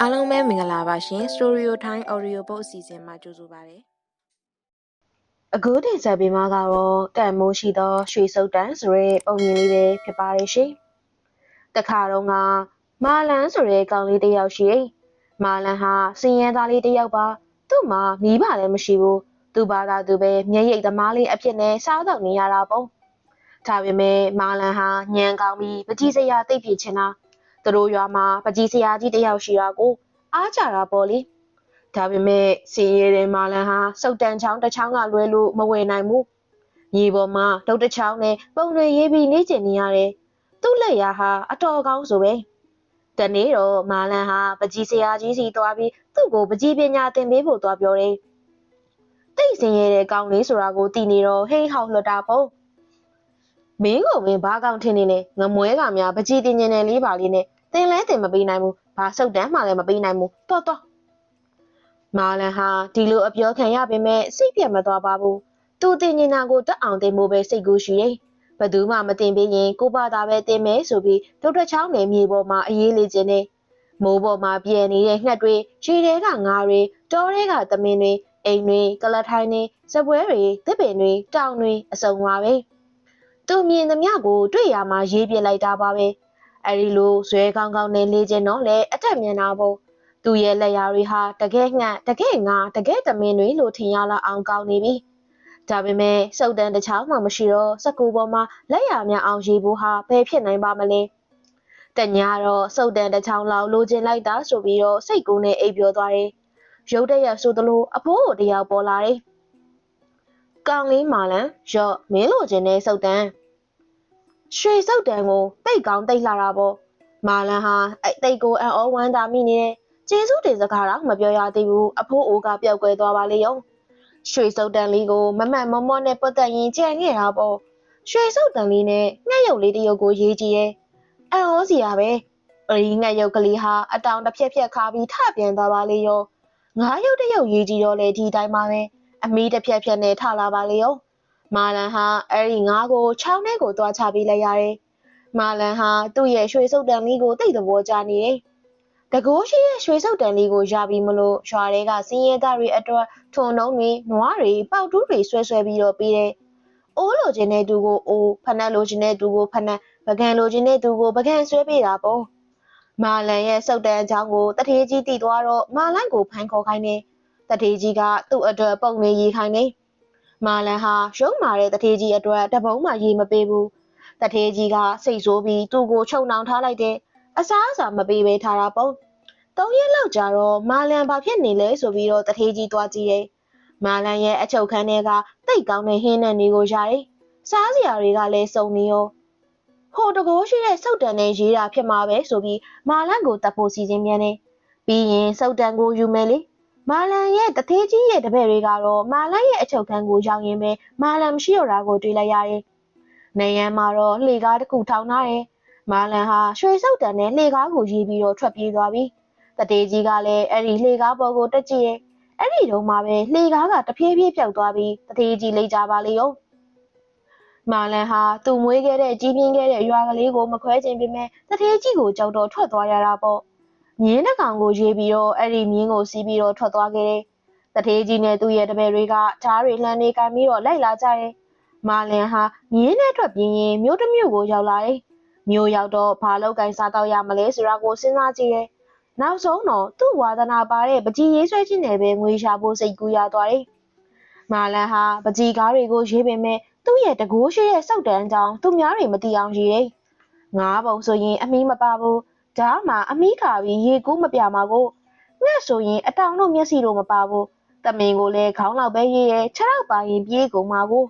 အားလုံးပဲမင်္ဂလာပါရှင် Story Time Audio Book အစီအစဉ်မှာကြိုဆိုပါရစေအခုတင်ဆက်ပေးမှာကတော့တန်မိုးရှိသောရွှေစုပ်တန်ဆိုတဲ့ပုံမြင်လေးပဲဖြစ်ပါတယ်ရှင်။တခါတော့ကမာလန်ဆိုတဲ့ကောင်လေးတစ်ယောက်ရှိတယ်။မာလန်ဟာစင်ရဲသားလေးတစ်ယောက်ပါ။သူ့မှာမိဘလည်းမရှိဘူး။သူ့ဘာသာသူပဲမျက်ရည်သမားလေးအဖြစ်နဲ့စားတော့နေရတာပေါ့။ဒါပေမဲ့မာလန်ဟာညံကောင်းပြီးပကြီးစရာတိတ်ပြချင်တာ။ သူတို့ရွာမှာပကြီးစရာကြီးတစ်ယောက်ရှိတာကိုအားကြတာပေါ့လေ။ဒါပေမဲ့စင်ရဲတဲ့မာလန်ဟာစုတ်တန်ချောင်းတစ်ချောင်းကလွဲလို့မဝယ်နိုင်ဘူး။ညီပေါ်မှာဒုတ်တစ်ချောင်းနဲ့ပုံတွေရေးပြီးနေကျင်နေရတယ်။သူ့လက်ရာဟာအတော်ကောင်းဆိုပဲ။တနေ့တော့မာလန်ဟာပကြီးစရာကြီးစီသွားပြီးသူ့ကိုပကြီးပညာသင်ပေးဖို့သွားပြောတယ်။တိတ်စင်ရဲတဲ့ကောင်လေးဆိုတာကိုတည်နေတော့ဟိဟောက်လွတ်တာပေါ့။မင်းကမင်းဘာကောင်ထင်နေလဲငမွဲကများပကြီးတင်ញင်တယ်လေးပါလေးနဲ့ တင်လဲတင်မပေးနိုင်ဘူး။ဘာစုတ်တန်းမှလည်းမပေးနိုင်ဘူး။တော်တော်မာလန်ဟာဒီလိုအပြောခံရပေမဲ့စိတ်ပြတ်မသွားပါဘူး။သူတင်နေတာကိုတက်အောင်တင်ဖို့ပဲစိတ်ကူးရှိတယ်။ဘသူမှမတင်ပေးရင်ကိုပါတာပဲတင်မယ်ဆိုပြီးဒုတ်တချောင်းနယ်မြေပေါ်မှာအေးလေးခြင်းနဲ့မိုးပေါ်မှာပြဲနေတဲ့ငှက်တွေခြေထဲကငါးတွေတောထဲကသမင်းတွေအိမ်တွေကလထိုင်းတွေစပွဲတွေသစ်ပင်တွေတောင်တွေအစုံပါပဲ။သူမြင်သမျှကိုတွေ့ရမှာရေးပြလိုက်တာပါပဲ။ အဲဒီလိုဇွဲကောင်းကောင်းနဲ့လေးခြင်းတော့လေအထက်မြင်တာပေါ့။သူ့ရဲ့လက်ရာတွေဟာတကယ်ငှက်တကယ်ငါတကယ်သမင်းတွေလို့ထင်ရလောက်အောင်ကောင်းနေပြီ။ဒါပေမဲ့စုတ်တန်တစ်ချောင်းမှမရှိတော့စကူပေါ်မှာလက်ရများအောင်ရေးဖို့ဟာဘယ်ဖြစ်နိုင်ပါမလဲ။တညာတော့စုတ်တန်တစ်ချောင်းလောက်လိုချင်လိုက်တာဆိုပြီးတော့စိတ်ကူးနဲ့အိပ်ပျော်သွားတယ်။ရုတ်တရက်ဆိုသလိုအဖိုးကိုတယောက်ပေါ်လာတယ်။ကောင်လေးမာလန်ရော့မင်းလိုချင်တဲ့စုတ်တန် ရွှေစုတ်တန်ကိုတိတ်ကောင်းတိတ်လာတာပေါ့။မာလန်ဟာအဲ့တိတ်ကိုအံ့ဩဝမ်းသာမိနေတယ်။ကျေးဇူးတင်စကားတော့မပြောရသေးဘူး။အဖိုးအိုကပျောက်ကွယ်သွားပါလေရော။ရွှေစုတ်တန်လေးကိုမမှန်မမောနဲ့ပတ်သက်ရင်ကြံခဲ့တာပေါ့။ရွှေစုတ်တန်လေးနဲ့ငှက်ရုပ်လေးတစ်ရုပ်ကိုရေးကြည့်ရဲ့။အံ့ဩစီရပဲ။အရီငှက်ရုပ်ကလေးဟာအတောင်တစ်ဖြက်ဖြက်ခါပြီးထပြန်သွားပါလေရော။ငါးရုပ်တစ်ရုပ်ရေးကြည့်တော့လေဒီတိုင်းပါပဲ။အမီးတစ်ဖြက်ဖြက်နဲ့ထလာပါလေရော။ မာလန်ဟာအဲ့ဒီငါးကိုချောင်းထဲကိုသွားချပြီးလိုက်ရတယ်။မာလန်ဟာသူ့ရဲ့ရွှေစုတ်တန်လေးကိုတိတ်သဘောကျနေတယ်။တကိုးရှိရဲ့ရွှေစုတ်တန်လေးကိုရပြီးမလို့ရွာတွေကစင်းရဲသားတွေအတွက်ထုံနှုံးတွေနွားတွေပေါက်တူးတွေဆွဲဆွဲပြီးတော့ပေးတယ်။အိုးလိုချင်တဲ့သူကိုအိုးဖနက်လိုချင်တဲ့သူကိုဖနက်ပကံလိုချင်တဲ့သူကိုပကံဆွဲပေးတာပေါ့။မာလန်ရဲ့စုတ်တန်အကြောင်းကိုတထေးကြီးတည်သွားတော့မာလန်ကိုဖမ်းခေါ်ခိုင်းတယ်။တထေးကြီးကသူ့အတွက်ပုံနေရေးခိုင်းတယ်။ မာလန်ဟာရုံမာတဲ့တထေးကြီးအတွက်တပုံးမှရေးမပေးဘူး။တထေးကြီးကစိတ်ဆိုးပြီးသူ့ကိုချုပ်နှောင်ထားလိုက်တယ်။အစားအစာမပေးဘဲထားတာပေါ့။သုံးရက်လောက်ကြာတော့မာလန်ဘာဖြစ်နေလဲဆိုပြီးတော့တထေးကြီးသွားကြည့်တယ်။မာလန်ရဲ့အချုပ်ခန်းထဲကတိတ်ကောင်းတဲ့ဟင်းနဲ့နေကိုရတယ်။စားစရာတွေကလည်းစုံနေရောဟိုတကိုးရှိတဲ့စုတ်တန်နဲ့ရေးတာဖြစ်မှာပဲဆိုပြီးမာလန်ကိုတပ်ဖို့စီစဉ်မြန်နေ။ပြီးရင်စုတ်တန်ကိုယူမယ်လေ။ မာလန်ရဲ့တထေးကြီးရဲ့တပည့်တွေကတော့မာလန်ရဲ့အချုပ်ခန်းကိုရောက်ရင်ပဲမာလန်မရှိတော့တာကိုတွေ့လိုက်ရတယ်။နေရန်မှာတော့လှေကားတစ်ခုထောင်ထားတယ်။မာလန်ဟာရွှေစုတ်တန်နဲ့လှေကားကိုရေးပြီးတော့ထွက်ပြေးသွားပြီ။တတေးကြီးကလည်းအဲ့ဒီလှေကားပေါ်ကိုတက်ကြည့်ရဲ့။အဲ့ဒီတုန်းမှာပဲလှေကားကတဖြည်းဖြည်းပျောက်သွားပြီးတတေးကြီးလိမ့်ကြပါလေရော။မာလန်ဟာသူ့မွေးခဲ့တဲ့ကြီးပြင်းခဲ့တဲ့ရွာကလေးကိုမခွဲခြင်းပေမဲ့တထေးကြီးကိုကြောက်တော့ထွက်သွားရတာပေါ့။ မြင်းတစ်ကောင်ကိုရေးပြီးတော့အဲ့ဒီမြင်းကိုစီးပြီးတော့ထွက်သွားခဲ့တယ်။တထေးကြီးနဲ့သူ့ရဲ့တပည့်တွေကဓားတွေလှမ်းနေကင်ပြီးတော့လိုက်လာကြတယ်။မာလန်ဟာမြင်းနဲ့ထွက်ပြင်းရင်မြို့တစ်မြို့ကိုရောက်လာတယ်။မြို့ရောက်တော့ဘာလောက်ကင်စားတော့ရမလဲဆိုတာကိုစဉ်းစားကြည့်တယ်။နောက်ဆုံးတော့သူ့ဝါသနာပါတဲ့ပကြီးရေးဆွဲခြင်းနဲ့ပဲငွေရှာဖို့စိတ်ကူးရသွားတယ်။မာလန်ဟာပကြီးကားတွေကိုရေးပေမဲ့သူ့ရဲ့တကိုးရှိရဲ့စောက်တန်းကြောင်သူများတွေမသိအောင်ရေးတယ်။ငါးပုံဆိုရင်အမီးမပါဘူး။ ဒါမှအမီးခါပြီးရေကူးမပြမှာကိုငှက်ဆိုရင်အတောင်တို့မျက်စိတို့မပါဘူး။တမင်ကိုလည်းခေါင်းလောက်ပဲရေးရဲခြေထောက်ပါရင်ပြေးကုန်မှာကို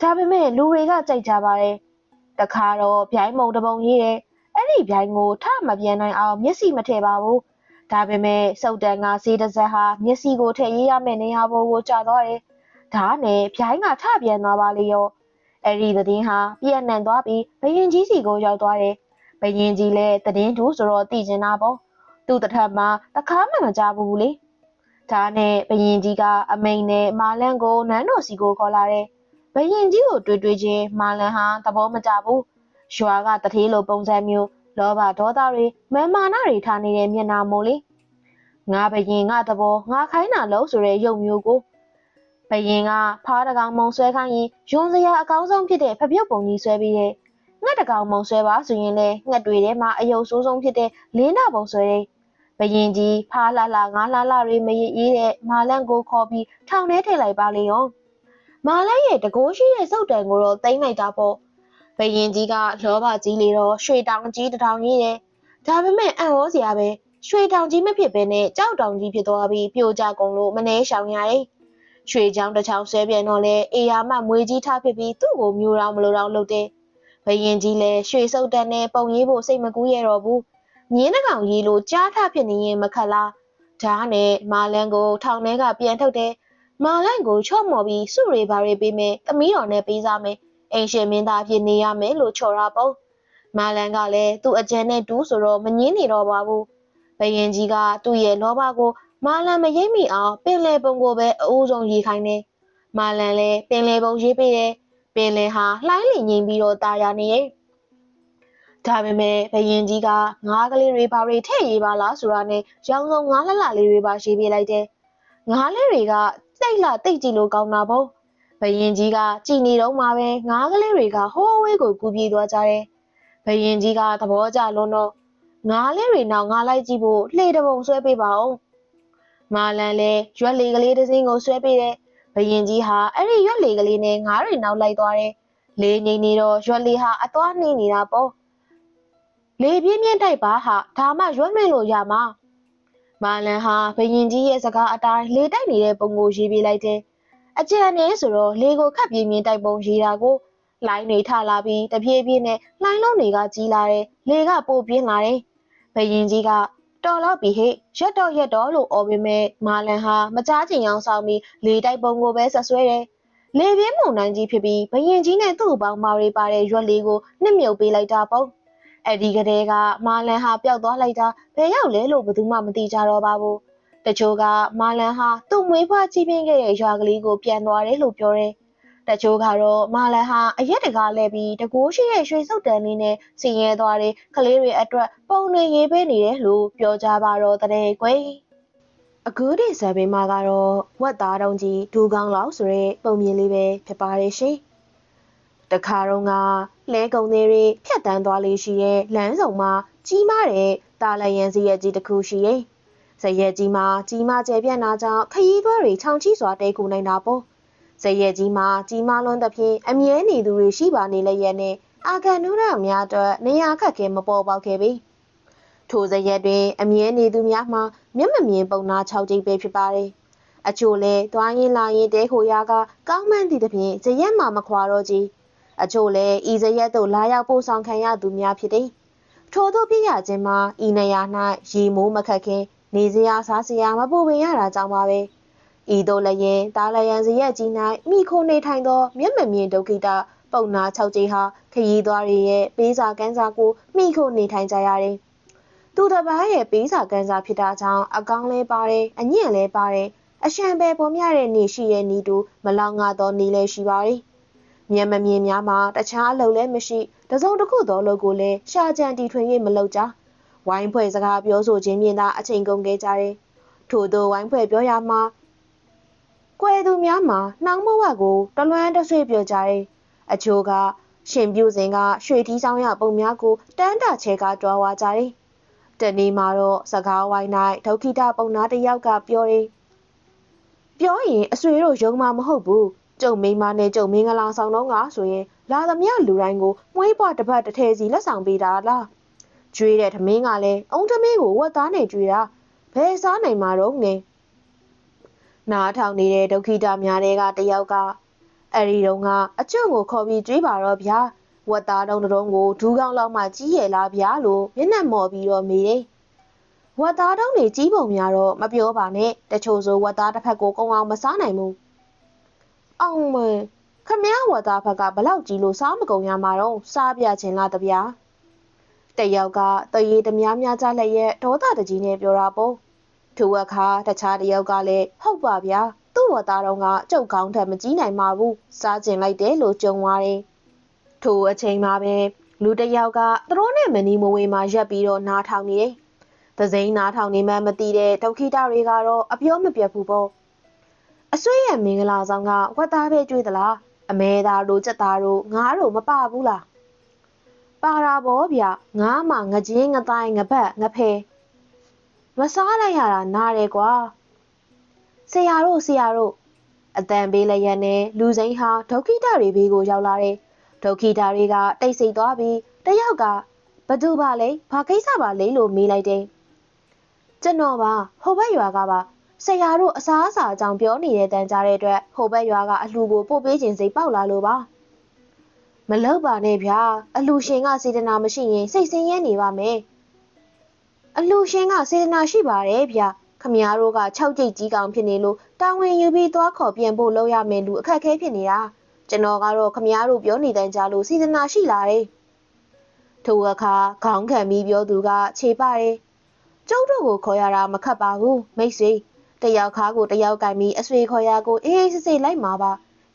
ဒါပေမဲ့လူတွေကကြိုက်ကြပါတယ်။တခါတော့ဗျိုင်းမုံတပုံရေးတယ်။အဲ့ဒီဗျိုင်းကိုထမပြန်နိုင်အောင်မျက်စိမထည့်ပါဘူး။ဒါပေမဲ့စောက်တန်ကစေးတစ်စက်ဟာမျက်စိကိုထည့်ရေးရမယ့်နေရာပေါ်ကိုကျသွားတယ်။ဒါနဲ့ဗျိုင်းကထပြန်သွားပါလေရော။အဲ့ဒီသတင်းဟာပြန့်နှံ့သွားပြီးဘယင်ကြီးစီကိုရောက်သွားတယ်။ ဘယင်ကြီးလည်းသတင်းတူဆိုတော့သိကျင်တာပေါ့။သူ့တထက်မှာတခါမှမကြဘူးလေ။ဒါနဲ့ဘယင်ကြီးကအမိန်နဲ့မာလန်ကိုနန်းတော်စီကိုခေါ်လာတယ်။ဘယင်ကြီးကိုတွေ့တွေ့ချင်းမာလန်ဟာသဘောမကျဘူး။ရွာကတထေးလိုပုံစံမျိုးလောဘဒေါသတွေမမာနတွေထားနေတဲ့မျက်နှာမို့လေငါဘရင်ငါတဘောငါခိုင်းတာလို့ဆိုတဲ့ရုပ်မျိုးကိုဘရင်ကဖားတကောင်မုံဆွဲခိုင်းရင်ယွန်စရာအကောင်းဆုံးဖြစ်တဲ့ဖပြုတ်ပုံကြီးဆွဲပြီးတဲ့ ငှက်တကောင်မုံဆွဲပါဆိုရင်လေငှက်တွေထဲမှာအယုတ်ဆိုးဆုံးဖြစ်တဲ့လင်းနာပုံဆွဲတဲ့ဘရင်ကြီးဖားလာလာငါလာလာတွေမရအေးတဲ့မာလန့်ကိုခေါ်ပြီးထောင်ထဲထည့်လိုက်ပါလေရောမာလန့်ရဲ့တကိုးရှိတဲ့စုပ်တံကိုတော့တိမ့်လိုက်တာပေါ့ဘရင်ကြီးကလောဘကြီးလေတော့ရွှေတောင်ကြီးတထောင်ကြီးတယ်ဒါပေမဲ့အံ့ဩစရာပဲရွှေတောင်ကြီးမဖြစ်ဘဲနဲ့ကြောက်တောင်ကြီးဖြစ်သွားပြီးပြိုကျကုန်လို့မနှဲရှောင်ရတယ်ရွှေချောင်းတစ်ချောင်းဆွဲပြန်တော့လေအေယာမမွေကြီးထားဖြစ်ပြီးသူ့ကိုမျိုးတော်မလို့တော့လုပ်တယ် ဘရင်ကြီးလည်းရွှေစုပ်တန်းနဲ့ပုံရေးဖို့စိတ်မကူးရတော့ဘူးမြင်းတကောင်ကြီးလိုကြားထဖြစ်နေရင်မခက်လားဓာတ်နဲ့မာလန်ကိုထောင်ထဲကပြန်ထုတ်တယ်မာလန်ကိုချော့မော်ပြီးစုရီဘာရီပေးမယ်သမီးတော်နဲ့ပေးစားမယ်အိမ်ရှင်မင်းသားဖြစ်နေရမယ်လို့ချော်တာပေါ့မာလန်ကလည်းသူ့အကြံနဲ့တူးဆိုတော့မငင်းနေတော့ပါဘူးဘရင်ကြီးကသူ့ရဲ့လောဘကိုမာလန်မရိပ်မိအောင်ပင်လယ်ပုံကိုပဲအအိုးဆုံးရေးခိုင်းတယ်မာလန်လည်းပင်လယ်ပုံရေးပေးတယ် ပင်လယ်ဟာလှိုင်းလင်ငိမ့်ပြီးတော့တာယာနေရဲ့ဒါပေမဲ့ဘရင်ကြီးကငားကလေးတွေဘာတွေထည့်ရေးပါလားဆိုတာနဲ့ရောင်စုံငားလှလှလေးတွေပါရေးပေးလိုက်တယ်ငားလေးတွေကတိတ်လှတိတ်ကြည့်လို့ကောင်းတာပေါ့ဘရင်ကြီးကကြည်နေတော့မှပဲငားကလေးတွေကဟိုးဝေးကိုကူပြေးသွားကြတယ်ဘရင်ကြီးကသဘောကျလွန်းတော့ငားလေးတွေနောက်ငားလိုက်ကြည့်ဖို့လှေတပုံဆွဲပေးပါဦးမာလန်လည်းရွက်လေကလေးတစ်စင်းကိုဆွဲပေးတယ် ဘရင်ကြီးဟာအဲ့ဒီရွက်လေကလေးနဲ့ငားတွေနောက်လိုက်သွားတယ်လေငိမ့်နေတော့ရွက်လေဟာအသွားနှင်းနေတာပေါ့လေပြင်းပြင်းတိုက်ပါဟာဒါမှရွက်လွင့်လို့ရမှာမာလန်ဟာဘရင်ကြီးရဲ့စကားအတိုင်းလေတိုက်နေတဲ့ပုံကိုရေးပေးလိုက်တယ်အကြံနေဆိုတော့လေကိုခတ်ပြင်းပြင်းတိုက်ပုံရေးတာကိုလိုင်းတွေထလာပြီးတပြေးပြေးနဲ့လိုင်းလုံးတွေကကြီးလာတယ်လေကပိုပြင်းလာတယ်ဘရင်ကြီးက တော်တော့ပြီဟဲ့ရက်တော့ရက်တော့လို့អော်ပေမဲ့မာလန်ဟာမကြားချင်အောင်ဆောင်ပြီးလေတိုက်ပုံကိုပဲဆက်ဆွဲတယ်လေပြင်းမုန်တိုင်းကြီးဖြစ်ပြီးဘရင်ကြီးနဲ့သူ့အပေါင်းမာတွေပါတဲ့ရွက်လေးကိုနှစ်မြုပ်ပေးလိုက်တာပေါ့အဲ့ဒီကလေးကမာလန်ဟာပျောက်သွားလိုက်တာဘယ်ရောက်လဲလို့ဘယ်သူမှမသိကြတော့ပါဘူးတချို့ကမာလန်ဟာသူ့မွေးဖွားကြီးပြင်းခဲ့တဲ့ရွာကလေးကိုပြန်သွားတယ်လို့ပြောတယ် တချို့ကတော့မာလန်ဟာအရက်တကားလဲပြီးတကိုးရှိတဲ့ရွှေစုပ်တန်လေးနဲ့စီရဲသွားတယ်ကလေးတွေအတွက်ပုံနေရေးပေးနေတယ်လို့ပြောကြပါတော့တဲ့ကွယ်အခုဒီဇာဘေးမှာကတော့ဝက်သားတုံးကြီးဒူကောင်းလောက်ဆိုတဲ့ပုံမြင်လေးပဲဖြစ်ပါတယ်ရှင်တခါတော့ကလဲကုံသေးတွေဖြတ်တန်းသွားလေးရှိတဲ့လမ်းဆောင်မှာကြီးမားတဲ့တာလယန်စီရဲ့ကြီးတစ်ခုရှိရဲ့ဇရက်ကြီးမှာကြီးမားကျယ်ပြန့်တာကြောင့်ခရီးသွားတွေခြောင်ချီစွာတဲကူနိုင်တာပေါ့ ဇရက်ကြီးမှာကြီးမားလွန်းသဖြင့်အမြဲနေသူတွေရှိပါနေလျက်နဲ့အာကန်နုရများအတွက်နေရာခက်ခဲမပေါ်ပေါက်ခဲ့ပြီထိုဇရက်တွင် အမြဲနေသူများမှာမျက်မမြင်ပုံနာ6ကြိမ်ပဲဖြစ်ပါတယ်အချို့လဲသွားရင်လာရင်တဲခိုရာကကောင်းမှန်းသည့်သဖြင့်ဇရက်မှာမခွာတော့ကြီးအချို့လည်းဤဇရက်သို့လာရောက်ပို့ဆောင်ခံရသူများဖြစ်သည်ထို့သောပြရခြင်းမှာဤနေရာ၌ရေမိုးမခတ်ခင်နေစရာစားစရာမပူပင်ရတာကြောင့်ပါပဲ ဤသို့လည်းရင်တာလယံဇရက်ကြီး၌မိခိုနေထိုင်သော မျက်မမြင်ဒုက္ခိတပုံနာ၆ကြီးဟာခရီးသွားတွေရဲ့ပေးစာကန်းစာကိုမိခိုနေထိုင်ကြရတယ်သူတစ်ပါးရဲ့ပေးစာကန်းစာဖြစ်တာကြောင့်အကောင်းလဲပါတယ်အညံ့လဲပါတယ်အရှံပဲပေါ်မြတဲ့နေရှိတဲ့နီတူမလောင်ငါသောနေလဲရှိပါတယ်မျက်မမြင်များမှာတခြားအလုပ်လည်းမရှိတစုံတစ်ခုသောအလုပ်ကိုလည်းရှာကြံတီထွင်၍မလုပ်ကြဝိုင်းဖွဲ့စကားပြောဆိုခြင်းမြင်သာအချိန်ကုန်ခဲ့ကြတယ်ထို့သောဝိုင်းဖွဲ့ပြောရမှာ ကွယ်သူများမှာနှောင်မဝကိုတလွမ်းတဆွေပြောကြတယ်အချို့ကရှင်ပြူစင်ကရွှေထီးဆောင်ရပုံများကိုတန်းတာချဲကတွားဝါကြတယ်တနေ့မှာတော့စကားဝိုင်း၌ဒုက္ခိတပုံနာတစ်ယောက်ကပြောတယ်ပြောရင်အဆွေတို့ယုံမှာမဟုတ်ဘူးကျုံမိန်းမနဲ့ကျုံမင်္ဂလာဆောင်တော့ငါဆိုရင်လာသမျှလူတိုင်းကိုမွေးပွားတစ်ပတ်တစ်ထဲစီလက်ဆောင်ပေးတာလားကျွေးတဲ့သမင်းကလည်းအုံသမင်းကိုဝက်သားနဲ့ကျွေးတာဘယ်စားနိုင်မှာတော့ငယ် နားထောင်နေတဲ့ဒုက္ခိတများတွေကတယောက်ကအဲ့ဒီတော့ကအကျုံကိုခေါ်ပြီးကျွေးပါတော့ဗျာဝက်သားတုံးတုံးကိုဒူးကောင်းလောက်မှကြီးရလားဗျာလို့မျက်နှာမော်ပြီးတော့မေးတယ်ဝက်သားတုံးတွေကြီးပုံများတော့မပြောပါနဲ့တချို့ဆိုဝက်သားတစ်ဖက်ကိုကုံအောင်မစားနိုင်ဘူးအောင်မခမည်းဝတ်သားဘက်ကဘလောက်ကြီးလို့စားမကုန်ရမှာတော့စားပြခြင်းလားတဗျာတယောက်ကတရေတများများကြလက်ရဲ့ဒေါသတကြီးနဲ့ပြောတာပေါ့ ထိုအခါတခြားတယောက်ကလည်းဟုတ်ပါဗျာသူ့ဝတ်သားတော်ကကြုတ်ကောင်းထက်မကြီးနိုင်ပါဘူးစားကျင်လိုက်တယ်လို့ကြုံသွားတယ်ထိုအချိန်မှာပဲလူတစ်ယောက်ကသူတို့နဲ့မနီမဝေးမှာရက်ပြီးတော့နားထောင်နေတယ်။သစိမ်းနားထောင်နေမှမသိတဲ့ဒုက္ခိတတွေကတော့အပြောမပြတ်ဘူးပေါ့။အဆွေရဲ့မင်္ဂလာဆောင်ကဝတ်သားပဲကျွေးသလားအမဲသားတို့စက်သားတို့ငါးတို့မပဘူးလား။ပါတာပေါ့ဗျငါးမှငချင်းငတိုင်းငပတ်ငဖဲ မစားလိုက်ရတာနားတယ်ကွာဆရာတို့ဆရာတို့အတန်ပေးလျက်နဲ့လူစိမ်းဟာဒုက္ခိတတွေဘေးကိုရောက်လာတယ်ဒုက္ခိတတွေကတိတ်ဆိတ်သွားပြီးတယောက်ကဘသူပါလဲဘာကိစ္စပါလဲလို့မေးလိုက်တယ်ကျွန်တော်ပါဟိုဘက်ရွာကပါဆရာတို့အစားအစာအကြောင်းပြောနေတဲ့တန်ကြားတဲ့အတွက်ဟိုဘက်ရွာကအလှူကိုပို့ပေးခြင်းစိတ်ပေါက်လာလို့ပါမလောက်ပါနဲ့ဗျာအလှူရှင်ကစေတနာမရှိရင်စိတ်ဆင်းရဲနေပါမယ် အလှူရှင်ကစေတနာရှိပါတယ်ဗျာခမည်းတော်က၆ကြိတ်ကြီးကောင်ဖြစ်နေလို့တာဝန်ယူပြီးသွားခေါ်ပြန်ဖို့လုပ်ရမယ်လူအခက်အခဲဖြစ်နေတာကျွန်တော်ကတော့ခမည်းတော်ပြောနေတဲ့ကြားလို့စေတနာရှိလာတယ်ထိုအခါခေါင်းခံပြီးပြောသူကခြေပါတယ်ကျုပ်တို့ကိုခေါ်ရတာမခက်ပါဘူးမိတ်ဆွေတယောက်ခါကိုတယောက်ကင်ပြီးအဆွေခေါ်ရကိုအေးအေးဆေးဆေးလိုက်မှာပါ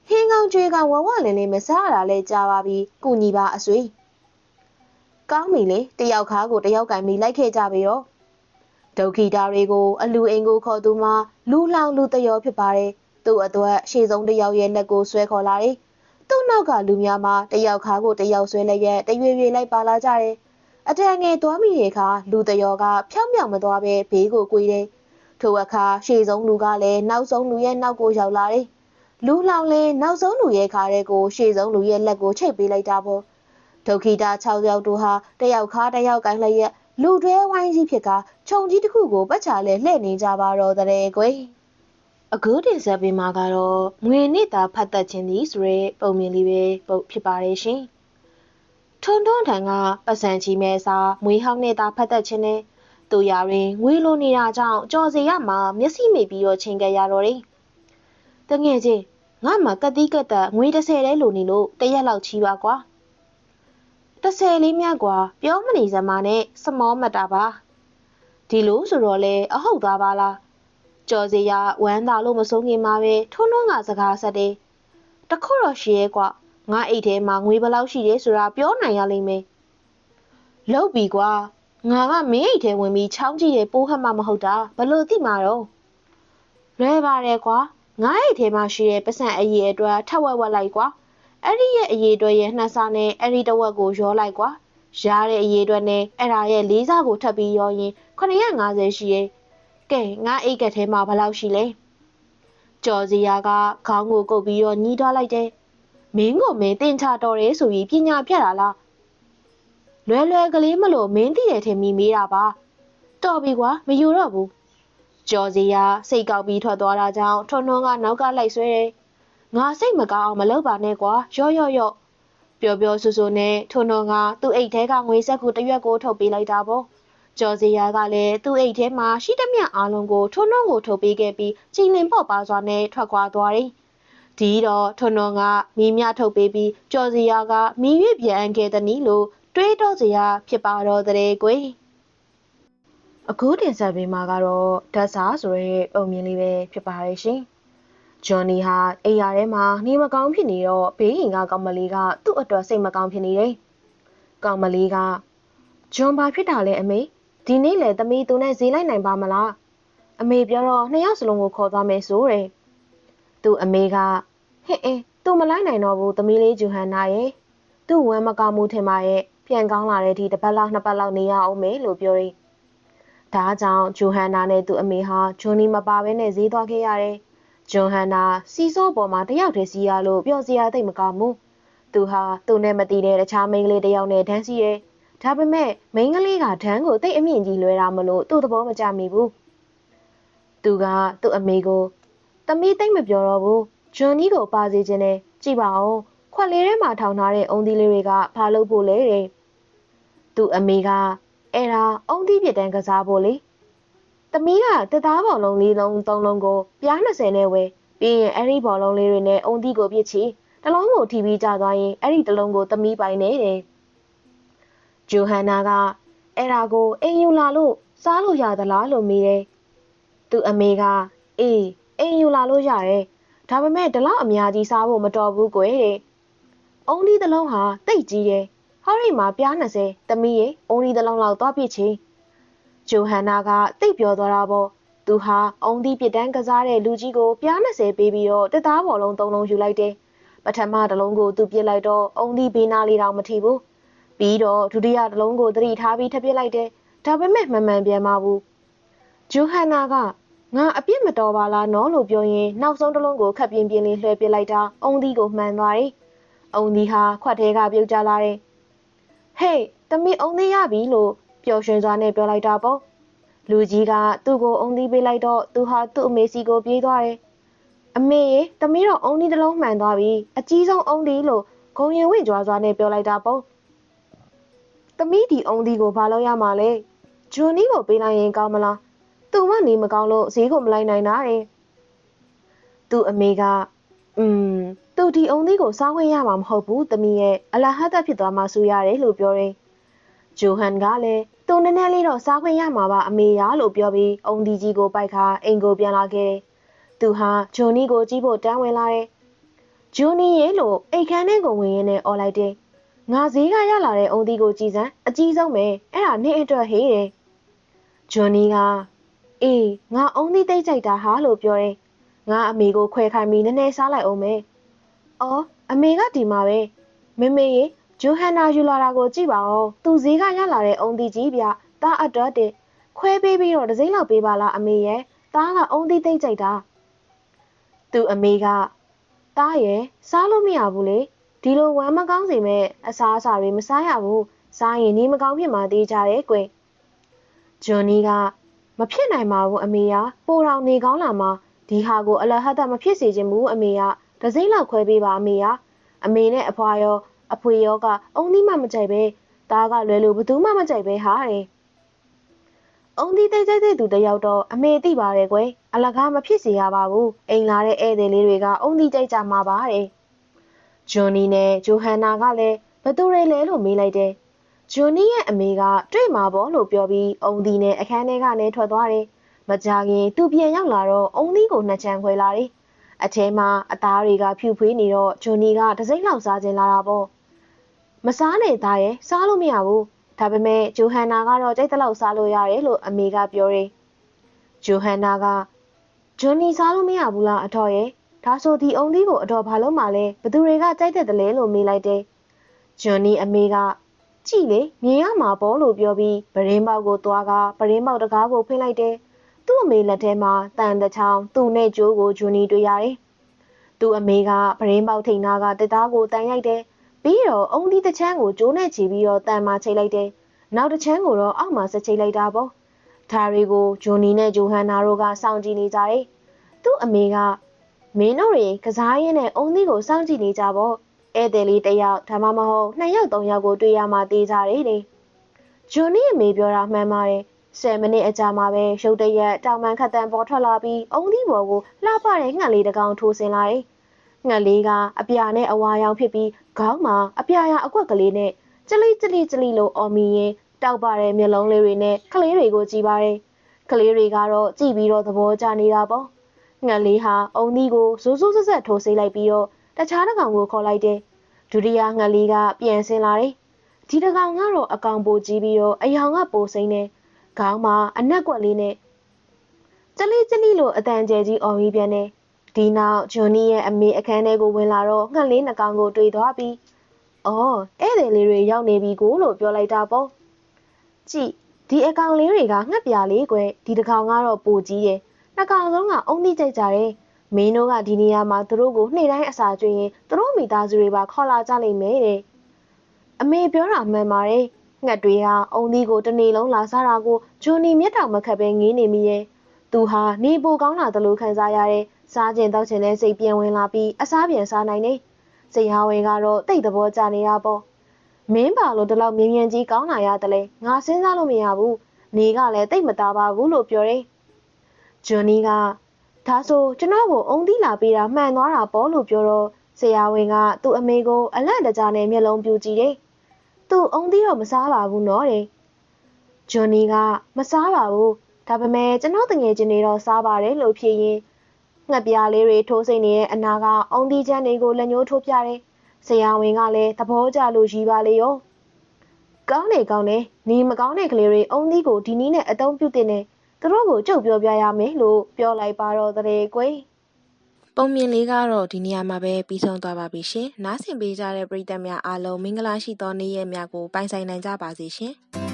ဟင်းကောင်းကျွေးကောင်းဝဝလင်းလေးမစားရတာလဲကြားပါပြီကုညီပါအဆွေ ကောင်းပြီလေတယောက်ခါကိုတယောက်ကင်ပြီးလိုက်ခဲ့ကြပြီတော့ဒုက္ခိတာတွေကို အလူအိမ်ကိုခေါ်သူမှာလူလောင်လူတယောဖြစ်ပါတယ်သူ့အတွက်ရှေ့ဆုံးတယောက်ရဲ့လက်ကိုဆွဲခေါ်လာတယ်သူ့နောက်ကလူများမှာတယောက်ခါကိုတယောက်ဆွဲလက်ရက်တရွေရွေလိုက်ပါလာကြတယ်အတန်ငယ်သွားမိတဲ့အခါလူတယောကဖြောင်းမြောင်မသွားပဲဘေးကိုကွေးတယ်ထိုအခါရှေ့ဆုံးလူကလည်းနောက်ဆုံးလူရဲ့နောက်ကိုရောက်လာတယ်လူလောင်လည်းနောက်ဆုံးလူရဲ့ခါတဲ့ကိုရှေ့ဆုံးလူရဲ့လက်ကိုချိတ်ပေးလိုက်တာပေါ့ ဒုက္ခိတာ6ယောက်တို့ဟာတယောက်ခါတယောက်ကိုင်းလိုက်ရက်လူတွဲဝိုင်းကြီးဖြစ်ကခြုံကြီးတစ်ခုကိုပတ်ချာလဲလှည့်နေကြပါတော့တဲ့ကွယ်အခုတင်ဆက်ပေးမှာကတော့ငွေနစ်တာဖတ်သက်ခြင်းသည်ဆိုရဲပုံမြင်လေးပဲပုတ်ဖြစ်ပါတယ်ရှင်ထွန်းထွန်းထန်ကပတ်စံချီမဲစာမွေဟောင်းနေတာဖတ်သက်ခြင်းနဲ့သူရရင်ငွေလိုနေတာကြောင့်ကြော်စီရမှာမျက်စိမိပြီးတော့ချိန်ကြရတော့တယ်တငယ်ချင်းငါမှကတိကတ်တက်ငွေ30လဲလိုနေလို့တရက်လောက်ချီပါကွာ 30လေးမြတ်ကွာပြောမနေစမ်းမနဲ့စမောမတာပါဒီလိုဆိုတော့လေအဟုတ်သားပါလားကြော်စီရဝမ်းသာလို့မဆုံးခင်မှာပဲထွန်းထွန်းကစကားဆက်တယ်တခုတော့ရှိရဲ့ကွာငါအိတ်ထဲမှာငွေဘယ်လောက်ရှိတယ်ဆိုတာပြောနိုင်ရလိမ့်မယ်လောက်ပြီကွာငါကမင်းအိတ်ထဲဝင်ပြီးချောင်းကြည့်တဲ့ပိုးဟတ်မှမဟုတ်တာဘလို့သိမှာတော့လွဲပါတယ်ကွာငါအိတ်ထဲမှာရှိတဲ့ပတ်စံအရေးအတွက်ထက်ဝက်ဝက်လိုက်ကွာ အဲ့ဒီရဲ့အရေးအတွက်ရဲ့နှက်စားနဲ့အဲ့ဒီတဝက်ကိုရောလိုက်ကွာရတဲ့အရေးအတွက်နဲ့အဲ့ဒါရဲ့လေးစားကိုထပ်ပြီးရောရင်950ရှိရဲ့ကဲငါအိတ်ကထဲမှာဘယ်လောက်ရှိလဲကျော်စီယာကခေါင်းကိုကုပ်ပြီးတော့ညီးသွားလိုက်တယ်မင်းကိုမင်းတင်ချတော်ရဲဆိုပြီးပညာပြတ်တာလားလွယ်လွယ်ကလေးမလို့မင်းတည်တယ်ထင်မိမေးတာပါတော်ပြီကွာမယူတော့ဘူးကျော်စီယာစိတ်ကောက်ပြီးထွက်သွားတာကြောင့်ထွန်းထွန်းကနောက်ကလိုက်ဆွဲတယ် ငါစိတ်မကောင်းအောင်မလုပ်ပါနဲ့ကွာရော့ရော့ရော့ပျော်ပျော်ဆူဆူနဲ့ထွန်းထွန်းကသူ့အိတ်ထဲကငွေဆက်ကူတစ်ရွက်ကိုထုတ်ပေးလိုက်တာပေါ့ကျော်စီယာကလည်းသူ့အိတ်ထဲမှာရှိသမျှအားလုံးကိုထွန်းထွန်းကိုထုတ်ပေးခဲ့ပြီးချိန်လင်ပေါ့ပါစွာနဲ့ထွက်ခွာသွားတယ်ဒီတော့ထွန်းထွန်းကမီးမြထုတ်ပေးပြီးကျော်စီယာကမီးရွေ့ပြန်ခဲ့သည်နီလို့တွေးတော့စရာဖြစ်ပါတော့တဲ့ကွယ်အခုတင်ဆက်ပေးမှာကတော့ဓာတ်စာဆိုတဲ့ပုံမြင်လေးပဲဖြစ်ပါတယ်ရှင် ဂျွန်နီဟာအိမ်ယာထဲမှာနေမကောင်းဖြစ်နေတော့ဘေးရင်ကကောင်မလေးကသူ့အတွက်စိတ်မကောင်းဖြစ်နေတယ်။ကောင်မလေးကဂျွန်ဘာဖြစ်တာလဲအမေဒီနေ့လေသမီးသူနဲ့ဈေးလိုက်နိုင်ပါမလား။အမေပြောတော့နှစ်ယောက်စလုံးကိုခေါ်သွားမယ်ဆိုတဲ့။သူ့အမေကဟဲ့အေးသူမလိုက်နိုင်တော့ဘူးသမီးလေးဂျူဟန်နာရဲ့။သူ့ဝမ်းမကောင်းမှုထင်ပါရဲ့ပြန်ကောင်းလာတဲ့ဒီတစ်ပတ်လောက်နှစ်ပတ်လောက်နေရအောင်မယ်လို့ပြောရင်ဒါကြောင့်ဂျူဟန်နာနဲ့သူ့အမေဟာဂျွန်နီမပါဘဲနဲ့ဈေးသွားခဲ့ရတယ်။ ဂျွန်ဟန်နာစီစောပေါ်မှာတယောက်တည်းစီရလို့ပျော်စရာသိမကောင်းဘူးသူဟာသူနဲ့မတီးတဲ့တခြားမိန်းကလေးတယောက်နဲ့ဒန်းစီရဲဒါပေမဲ့မိန်းကလေးကဒန်းကိုတိတ်အမြင့်ကြီးလွဲတာမလို့သူ့သဘောမကျမိဘူးသူကသူ့အမေကိုသမီးသိမ့်မပြောတော့ဘူးဂျွန်နီကိုပါစေခြင်းနဲ့ကြည့်ပါဦးခွက်လေးထဲမှာထောင်ထားတဲ့အုံသီးလေးတွေကဘာလို့ဖို့လဲတဲ့သူ့အမေကအဲ့ဒါအုံသီးပြတဲ့ကစားဖို့လေ သမီးကတသားဘော်လုံးလေးလုံးသုံးလုံးကိုပြား20နဲ့ဝယ်ပြီးရင်အဲ့ဒီဘော်လုံးလေးတွေနဲ့အုံသီးကိုပြစ်ချီတလုံးကိုထိပြီးကြသွားရင်အဲ့ဒီတလုံးကိုသမီးပိုင်နေတယ်ဂျိုဟန်နာကအဲ့ဒါကိုအိမ်ယူလာလို့စားလို့ရသလားလို့မေးတယ်သူအမေကအေးအိမ်ယူလာလို့ရတယ်ဒါပေမဲ့ဒီလောက်အများကြီးစားဖို့မတော်ဘူးကွယ်တဲ့အုံသီးတလုံးဟာတိတ်ကြီးတယ်ဟဟောရီမှာပြား20သမီးရေအုံဒီတလုံးလောက်သွားပြစ်ချင်း ဂျိုဟန်နာကတိတ်ပြောသွားတာပေါ့သူဟာအုံဒီပြစ်တန်းကစားတဲ့လူကြီးကိုပြား20ပေးပြီးတော့တစ်သားဘော်လုံး၃လုံးယူလိုက်တယ်ပထမတစ်လုံးကိုသူပြစ်လိုက်တော့အုံဒီဘေးနာလေးတောင်မထီဘူးပြီးတော့ဒုတိယတစ်လုံးကိုသတိထားပြီးထပ်ပြစ်လိုက်တယ်ဒါပေမဲ့မမှန်ပြန်ပါဘူးဂျိုဟန်နာကငါအပြစ်မတော်ပါလားနော်လို့ပြောရင်နောက်ဆုံးတစ်လုံးကိုခက်ပြင်းပြင်းလေးလွှဲပစ်လိုက်တာအုံဒီကိုမှန်သွားတယ်အုံဒီဟာခွက်ထဲကပြုတ်ကျလာတယ်ဟေးတမီးအုံသေးရပြီလို့ ပျော်ရွှင်စွာနဲ့ပြောလိုက်တာပေါ့လူကြီးကသူ့ကိုအုံသေးပေးလိုက်တော့သူဟာသူ့အမေစီကိုပြေးသွားတယ်အမေရေတမီးတော့အုံသေးတစ်လုံးမှန်သွားပြီအကြီးဆုံးအုံသေးလို့ဂုံရင်ဝင့်ကြွားစွာနဲ့ပြောလိုက်တာပေါ့တမီးဒီအုံသေးကိုဘာလို့ရမှာလဲဂျွန်နီကိုပေးလိုက်ရင်ကောင်းမလားသူမနေမကောင်းလို့ဈေးကိုမလိုက်နိုင်တာတဲ့သူ့အမေကအွန်းသူဒီအုံသေးကိုစောင်းခွင့်ရမှာမဟုတ်ဘူးတမီးရဲ့အလာဟတ်သက်ဖြစ်သွားမှဆူရတယ်လို့ပြောတယ် ဂျိုဟန်ကလည်းသူနည်းနည်းလေးတော့စားခွင့်ရမှာပါအမေရလို့ပြောပြီးအုံဒီကြီးကိုပိုက်ခါအိမ်ကိုပြန်လာခဲ့တယ်။သူဟာဂျွန်နီကိုကြည့်ဖို့တန်းဝင်လာတယ်။ဂျွန်နီရဲ့လို့အိတ်ခမ်းထဲကိုဝင်ရင်းနဲ့អော်လိုက်တယ်။ငါဈေးကရလာတဲ့အုံဒီကိုကြည်စမ်းအကြီးဆုံးပဲအဲ့ဒါနေအတွက်ဟေးတယ်။ဂျွန်နီကအေးငါအုံဒီတိတ်ကြိုက်တာဟာလို့ပြောတယ်။ငါအမေကိုခွဲခိုင်းပြီးနည်းနည်းစားလိုက်အောင်မယ်။အော်အမေကဒီမှာပဲမမေရေ ဂျိုဟန်နာယူလာတာကိုကြည့်ပါဦးသူဈေးကရလာတဲ့အုံတီကြီးဗျတားအတွက်တဲ့ခွဲပေးပြီးတော့ဒစိမ့်လောက်ပေးပါလားအမေရဲ့တားကအုံတီသိမ့်ကြိုက်တာသူအမေကတားရဲ့စားလို့မရဘူးလေဒီလိုဝမ်းမကောင်းစေမဲ့အစားအစာတွေမစားရဘူးစားရင်နီးမကောင်းဖြစ်မှသေးကြတယ်ကွဂျွန်နီကမဖြစ်နိုင်ပါဘူးအမေကပိုတော်နေကောင်းလာမှဒီဟာကိုအလဟတ်တမဖြစ်စေချင်ဘူးအမေကဒစိမ့်လောက်ခွဲပေးပါအမေကအမေနဲ့အဖွာရော အဖွေရောကအုံသီးမှမကြိုက်ပဲဒါကလွယ်လို့ဘသူမှမကြိုက်ပဲဟာတဲ့အုံသီးတိတ်ကြိုက်တဲ့သူတယောက်တော့အမေသိပါတယ်ကွယ်အလကားမဖြစ်စေရပါဘူးအိမ်လာတဲ့ဧည့်သည်လေးတွေကအုံသီးကြိုက်ကြမှာပါတဲ့ဂျွန်နီနဲ့ဂျိုဟန်နာကလည်းဘသူတွေလဲလို့မေးလိုက်တယ်ဂျွန်နီရဲ့အမေကတွေ့မှာပေါ့လို့ပြောပြီးအုံသီးနဲ့အခန်းထဲကနေထွက်သွားတယ်မကြခင်သူပြန်ရောက်လာတော့အုံသီးကိုနှစ်ချမ်းခွဲလာတယ်အထဲမှာအသားတွေကဖြူဖွေးနေတော့ဂျွန်နီကတစိမ့်လောက်စားခြင်းလာတာပေါ့ မစားနဲ့သားရဲ့စားလို့မရဘူးဒါပေမဲ့ဂျိုဟန်နာကတော့ကြိုက်တဲ့လောက်စားလို့ရတယ်လို့အမေကပြောတယ်ဂျိုဟန်နာကဂျွန်နီစားလို့မရဘူးလားအတော်ရဲ့ဒါဆိုဒီအုံသီးကိုအတော်ဘာလို့မှလဲဘသူတွေကကြိုက်တဲ့တလဲလို့မေးလိုက်တယ်ဂျွန်နီအမေကကြည့်လေမြင်ရမှာပေါ့လို့ပြောပြီးပရင်းပေါက်ကိုသွားကပရင်းပေါက်တကားကိုဖိလိုက်တယ်သူ့အမေလက်ထဲမှာတန်တချောင်းသူ့နဲ့ကျိုးကိုဂျွန်နီတွေ့ရတယ်သူ့အမေကပရင်းပေါက်ထိန်နာကတစ်သားကိုတန်ရိုက်တယ် ပြီးတော့အုံဒီတစ်ချမ်းကိုကျိုးနဲ့ချီပြီးတော့တန်မာချိတ်လိုက်တယ်။နောက်တစ်ချမ်းကိုတော့အောက်မှာဆက်ချိတ်လိုက်တာပေါ့။ဒါတွေကိုဂျွန်နီနဲ့ဂျိုဟန်နာတို့ကစောင့်ကြည့်နေကြတယ်။သူ့အမေကမင်းတို့တွေကစားရင်းနဲ့အုံဒီကိုစောင့်ကြည့်နေကြပေါ့။ဧည့်သည်လေးတစ်ယောက်ဒါမှမဟုတ်နှစ်ယောက်သုံးယောက်ကိုတွေ့ရမှတေးကြတယ်လေ။ဂျွန်နီအမေပြောတာမှန်ပါတယ်။10မိနစ်အကြာမှာပဲရုတ်တရက်တောင်ပန်ခတ်တန်ပေါ်ထွက်လာပြီးအုံဒီဘော်ကိုလှပတဲ့ငှက်လေးတစ်ကောင်ထိုးဆင်းလာတယ်။ ငှက်လေးကအပြာနဲ့အဝါရောင်ဖြစ်ပြီးခေါင်းမှာအပြာရောင်အကွက်ကလေးနဲ့ကြလိကြလိကြလိလို့အော်မီရင်တောက်ပါတဲ့မျက်လုံးလေးတွေနဲ့ကလေးတွေကိုကြည်ပါတယ်။ကလေးတွေကတော့ကြည်ပြီးတော့သဘောကျနေတာပေါ့။ငှက်လေးဟာအုံသီးကိုစိုးစိုးဆက်ဆက်ထိုးဆေးလိုက်ပြီးတော့တခြားတစ်ကောင်ကိုခေါ်လိုက်တယ်။ဒုတိယငှက်လေးကပြန်ဆင်းလာတယ်။ဒီတစ်ကောင်ကတော့အကောင်ပိုကြီးပြီးတော့အယောင်ကပိုစိမ့်နေ။ခေါင်းမှာအနက်ကွက်လေးနဲ့ကြလိကြလိလို့အတန်ကျဲကြီးအော်ပြီးပြန်တယ် ဒီနောက်ဂျွန်နီရဲ့အမေအခန်းထဲကိုဝင်လာတော့ငှက်လေးနှကောင်ကိုတွေ့သွားပြီးအော်ဧည့်သည်လေးတွေရောက်နေပြီကိုလို့ပြောလိုက်တာပေါ့ကြည့်ဒီအကောင်လေးတွေကငှက်ပြာလေးကွယ်ဒီတစ်ကောင်ကတော့ပိုကြီးတယ်နှကောင်ဆုံးကအုံးတိကြိုက်ကြတယ်မင်းတို့ကဒီနေရာမှာသူတို့ကိုနေ့တိုင်းအစာကျွေးရင်သူတို့မိသားစုတွေပါခေါ်လာကြလိမ့်မယ်တဲ့အမေပြောတာမှန်ပါတယ်ငှက်တွေကအုံသီးကိုတနေ့လုံးလာစားတာကိုဂျွန်နီမျက်တောင်မခတ်ပဲငေးနေမိရဲ့သူဟာနေပိုကောင်းလာသလိုခံစားရတဲ့ စားကျင်တောက်ချင်တဲ့စိတ်ပြန်ဝင်လာပြီးအစားပြန်စားနိုင်တယ်။စိတ်ဟာဝင်ကတော့တိတ်သဘောကျနေတာပေါ့။မင်းပါလို့ဒီလောက်မြင်မြန်ကြီးကောင်းလာရတယ်လေ။ငါစဉ်းစားလို့မရဘူး။နေကလည်းတိတ်မသားပါဘူးလို့ပြောတယ်။ဂျွန်နီကဒါဆိုကျွန်တော်ကိုအုံသီးလာပေးတာမှန်သွားတာပေါ့လို့ပြောတော့ဆရာဝန်ကသူ့အမေကိုအလန့်တကြားနဲ့မျက်လုံးပြူကြည့်တယ်။သူ့အုံသီးတော့မစားပါဘူးနော်တဲ့။ဂျွန်နီကမစားပါဘူး။ဒါပေမဲ့ကျွန်တော်တငယ်ချင်းတွေတော့စားပါတယ်လို့ဖြေရင် ငှက်ပြားလေးတွေထိုးစိမ့်နေတဲ့အနာကအုံသီးချမ်းတွေကိုလက်ညှိုးထိုးပြတယ်။ဆရာဝန်ကလည်းသဘောကျလို့ရီပါလေရော။ကောင်းတယ်ကောင်းတယ်နေမကောင်းတဲ့ကလေးတွေအုံသီးကိုဒီနည်းနဲ့အသုံးပြုတဲ့နဲ့သူတို့ကိုကြုတ်ပြောပြရမယ်လို့ပြောလိုက်ပါတော့တဲ့ကွယ်ပုံမြင်လေးကတော့ဒီနေရာမှာပဲပြီးဆုံးသွားပါပြီရှင်နားဆင်ပေးကြတဲ့ပရိသတ်များအားလုံးမင်္ဂလာရှိသောနေ့ရက်များကိုပိုင်ဆိုင်နိုင်ကြပါစေရှင်